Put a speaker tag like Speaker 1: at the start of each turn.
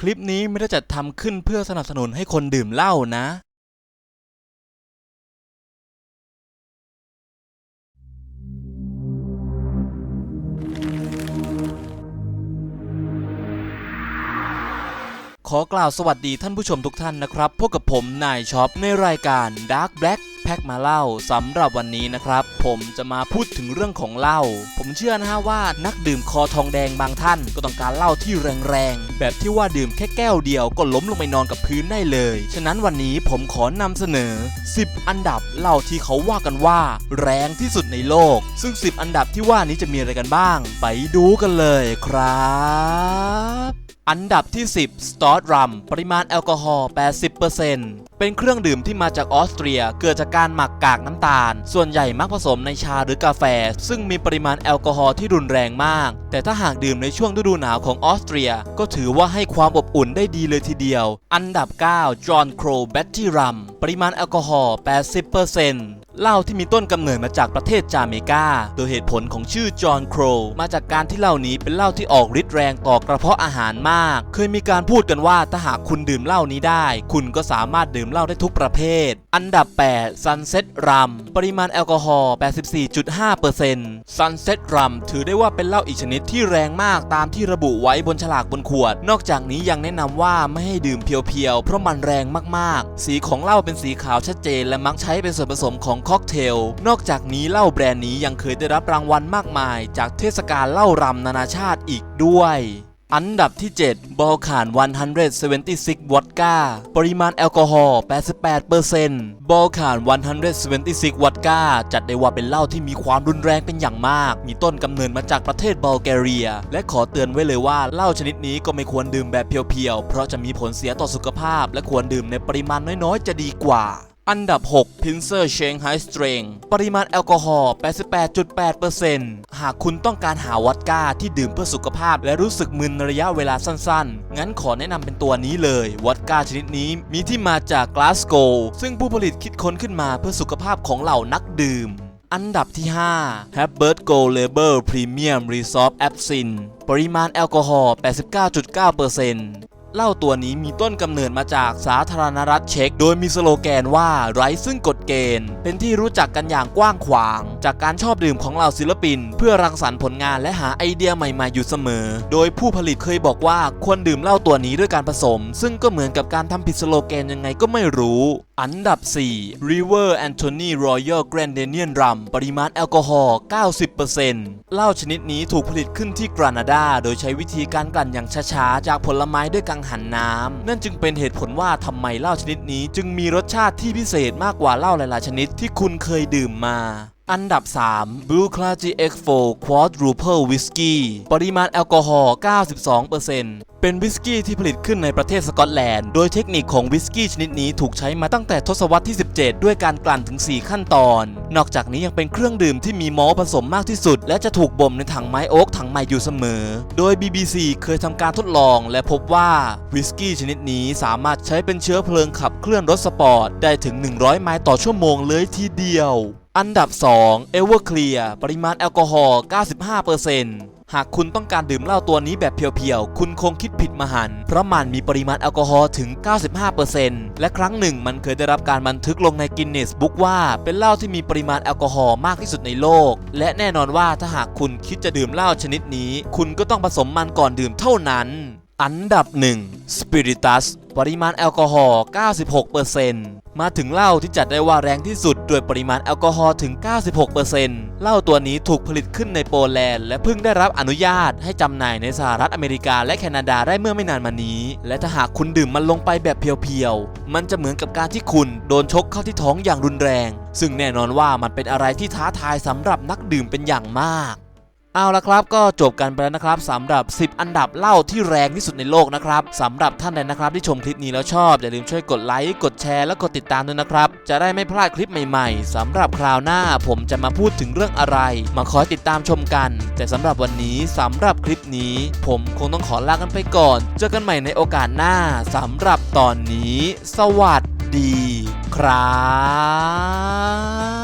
Speaker 1: คลิปนี้ไม่ได้จัดทำขึ้นเพื่อสนับสนุนให้คนดื่มเหล้านะ ขอกล่าวสวัสดีท่านผู้ชมทุกท่านนะครับ พบกับผมนายช็อปในรายการ Dark Black แพ็กมาเล่าสำหรับวันนี้นะครับ ผมจะมาพูดถึงเรื่องของเหล้าผมเชื่อนะฮะว่านักดื่มคอทองแดงบางท่าน ก็ต้องการเหล้าที่แรงๆ แบบที่ว่าดื่มแค่แก้วเดียวก็ล้มลงไปนอนกับพื้นได้เลย ฉะนั้นวันนี้ผมขอนำเสนอ 10 อันดับเหล้าที่เขาว่ากันว่า แรงที่สุดในโลก ซึ่ง 10 อันดับที่ว่านี้จะมีอะไรกันบ้าง ไปดูกันเลยครับ อันดับที่ 10 s t o r รัม ปริมาณแอลกอฮอล์ 80%เป็นเครื่องดื่มที่มาจากออสเตรีย เกิดจากการหมักกากน้ำตาล ส่วนใหญ่มักผสมในชาหรือกาแฟ ซึ่งมีปริมาณแอลกอฮอล์ที่รุนแรงมาก แต่ถ้าหากดื่มในช่วงฤดูหนาวของออสเตรีย ก็ถือว่าให้ความอบอุ่นได้ดีเลยทีเดียว อันดับ9 John Crow Batty Rum ปริมาณแอลกอฮอล์ 80%เหล้าที่มีต้นกำเนิดมาจากประเทศจาเมกา โดยเหตุผลของชื่อจอห์นโครมาจากการที่เหล้านี้เป็นเหล้าที่ออกฤทธิ์แรงต่อกระเพาะอาหารมาก เคยมีการพูดกันว่าถ้าหากคุณดื่มเหล้านี้ได้ คุณก็สามารถดื่มเหล้าได้ทุกประเภท อันดับ 8 Sunset Rum ปริมาณแอลกอฮอล์ 84.5% Sunset Rum ถือได้ว่าเป็นเหล้าอีกชนิดที่แรงมากตามที่ระบุไว้บนฉลากบนขวด นอกจากนี้ยังแนะนำว่าไม่ให้ดื่มเพียวๆ เพราะมันแรงมากๆ สีของเหล้าเป็นสีขาวชัดเจน และมักใช้เป็นส่วนผสมของค็อกเทล นอกจากนี้เหล้าแบรนด์นี้ยังเคยได้รับรางวัลมากมาย จากเทศกาลเหล้ารำนานาชาติอีกด้วย อันดับที่ 7 บอลขาน 176 วอดก้า ปริมาณแอลกอฮอล์ 88%บอลขาน 176 วอดก้า จัดได้ว่าเป็นเหล้าที่มีความรุนแรงเป็นอย่างมาก มีต้นกำเนิดมาจากประเทศบัลแกเรีย และขอเตือนไว้เลยว่าเหล้าชนิดนี้ก็ไม่ควรดื่มแบบเพียวๆ เพราะจะมีผลเสียต่อสุขภาพ และควรดื่มในปริมาณน้อยๆ จะดีกว่า อันดับ 6 Pincer Shanghai Strength ปริมาณแอลกอฮอล์ 88.8%หากคุณต้องการหาวอดก้าที่ดื่มเพื่อสุขภาพ และรู้สึกมึนในระยะเวลาสั้นๆ งั้นขอแนะนำเป็นตัวนี้เลยวอดก้าชนิดนี้มีที่มาจากกลาสโกวซึ่งผู้ผลิตคิดค้นขึ้นมาเพื่อสุขภาพของเหล่านักดื่มอันดับที่ 5 h a b b i r t Gold Label Premium Resolve Absin ปริมาณแอลกอฮอล์ 89.9% เหล้าตัวนี้มีต้นกำเนิดมาจากสาธารณรัฐเช็ก โดยมีสโลแกนว่าไร้ซึ่งกฎเกณฑ์ เป็นที่รู้จักกันอย่างกว้างขวาง จากการชอบดื่มของเหล่าศิลปิน เพื่อรังสรรค์ผลงานและหาไอเดียใหม่ๆอยู่เสมอ โดยผู้ผลิตเคยบอกว่าควรดื่มเหล้าตัวนี้ด้วยการผสม ซึ่งก็เหมือนกับการทำผิดสโลแกนยังไงก็ไม่รู้ อันดับ 4 River Anthony Royal Grenadinian Rum ปริมาณแอลกอฮอล์ 90%เหล้าชนิดนี้ถูกผลิตขึ้นที่แคนาดา โดยใช้วิธีการกลั่นอย่างช้าๆ จากผลไม้ด้วยกังหันน้ำ นั่นจึงเป็นเหตุผลว่าทำไมเหล้าชนิดนี้จึงมีรสชาติที่พิเศษมากกว่าเหล้าหลายๆ ชนิดที่คุณเคยดื่มมาอันดับ 3 Blue Clarity X4 Quadruple Whiskey ปริมาณแอลกอฮอล์ 92%เเป็นวิสกี้ที่ผลิตขึ้นในประเทศสกอตแลนด์ โดยเทคนิคของวิสกี้ชนิดนี้ถูกใช้มาตั้งแต่ทศวรรษที่ 17 ด้วยการกลั่นถึง 4 ขั้นตอน นอกจากนี้ยังเป็นเครื่องดื่มที่มีมอลผสมมากที่สุด และจะถูกบ่มในถังไม้โอ๊กถังใหม่อยู่เสมอ โดย BBC เคยทำการทดลอง และพบว่าวิสกี้ชนิดนี้สามารถใช้เป็นเชื้อเพลิงขับเคลื่อนรถสปอร์ตได้ถึง 100 ไมล์ต่อชั่วโมงเลยทีเดียว อันดับ 2 Everclear ปริมาณแอลกอฮอล์ 95%หากคุณต้องการดื่มเหล้าตัวนี้แบบเพียวๆ คุณคงคิด ผิดมหันต์เพราะมันมีปริมาณแอลกอฮอล์ถึง 95%และครั้งหนึ่งมันเคยได้รับการบันทึกลงในกินเนสบุ๊กว่าเป็นเหล้าที่มีปริมาณแอลกอฮอล์มากที่สุดในโลก และแน่นอนว่าถ้าหากคุณคิดจะดื่มเหล้าชนิดนี้ คุณก็ต้องผสมมันก่อนดื่มเท่านั้น อันดับ 1 Spiritus ปริมาณแอลกอฮอล์ 96%มาถึงเหล้าที่จัดได้ว่าแรงที่สุดด้วยปริมาณแอลกอฮอล์ถึง 96%เหล้าตัวนี้ถูกผลิตขึ้นในโปแลนด์ และเพิ่งได้รับอนุญาตให้จำหน่ายในสหรัฐอเมริกาและแคนาดาได้เมื่อไม่นานมานี้ และถ้าหากคุณดื่มมันลงไปแบบเพียวๆ มันจะเหมือนกับการที่คุณโดนชกเข้าที่ท้องอย่างรุนแรง ซึ่งแน่นอนว่ามันเป็นอะไรที่ท้าทายสำหรับนักดื่มเป็นอย่างมาก เอาละครับก็จบกันไปแล้วนะครับสำหรับ 10 อันดับเหล้าที่แรงที่สุดในโลกนะครับสำหรับท่านใดนะครับที่ชมคลิปนี้แล้วชอบ อย่าลืมช่วยกดไลค์กดแชร์และกดติดตามด้วยนะครับ จะได้ไม่พลาดคลิปใหม่ๆสำหรับคราวหน้าผมจะมาพูดถึงเรื่องอะไร มาคอยติดตามชมกัน แต่สำหรับวันนี้สำหรับคลิปนี้ ผมคงต้องขอลากันไปก่อน เจอกันใหม่ในโอกาสหน้าสำหรับตอนนี้ สวัสดี ครับ